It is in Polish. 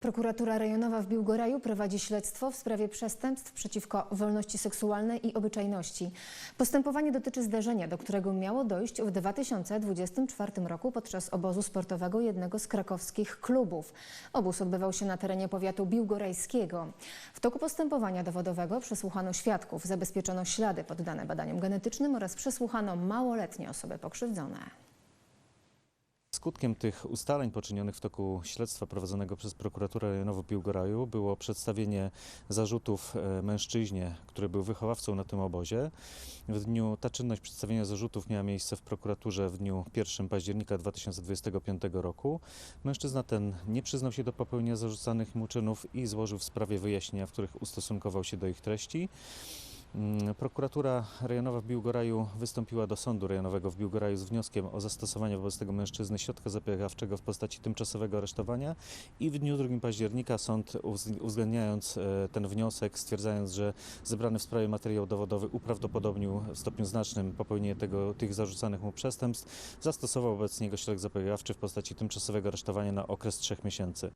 Prokuratura rejonowa w Biłgoraju prowadzi śledztwo w sprawie przestępstw przeciwko wolności seksualnej i obyczajności. Postępowanie dotyczy zdarzenia, do którego miało dojść w 2024 roku podczas obozu sportowego jednego z krakowskich klubów. Obóz odbywał się na terenie powiatu biłgorajskiego. W toku postępowania dowodowego przesłuchano świadków, zabezpieczono ślady poddane badaniom genetycznym oraz przesłuchano małoletnie osoby pokrzywdzone. Skutkiem tych ustaleń poczynionych w toku śledztwa prowadzonego przez prokuraturę rejonową Biłgoraju było przedstawienie zarzutów e, mężczyźnie, który był wychowawcą na tym obozie. W dniu ta czynność przedstawienia zarzutów miała miejsce w prokuraturze w dniu 1 października 2025 roku. Mężczyzna ten nie przyznał się do popełnienia zarzucanych mu czynów i złożył w sprawie wyjaśnienia, w których ustosunkował się do ich treści. Mm, Prokuratura rejonowa w Biłgoraju wystąpiła do sądu rejonowego w Biłgoraju z wnioskiem o zastosowanie wobec tego mężczyzny środka zapobiegawczego w postaci tymczasowego aresztowania i w dniu 2 października sąd uwz- uwzględniając e, ten wniosek, stwierdzając, że zebrany w sprawie materiał dowodowy uprawdopodobnił w stopniu znacznym popełnienie tego, tych zarzucanych mu przestępstw, zastosował wobec niego środek zapobiegawczy w postaci tymczasowego aresztowania na okres trzech miesięcy.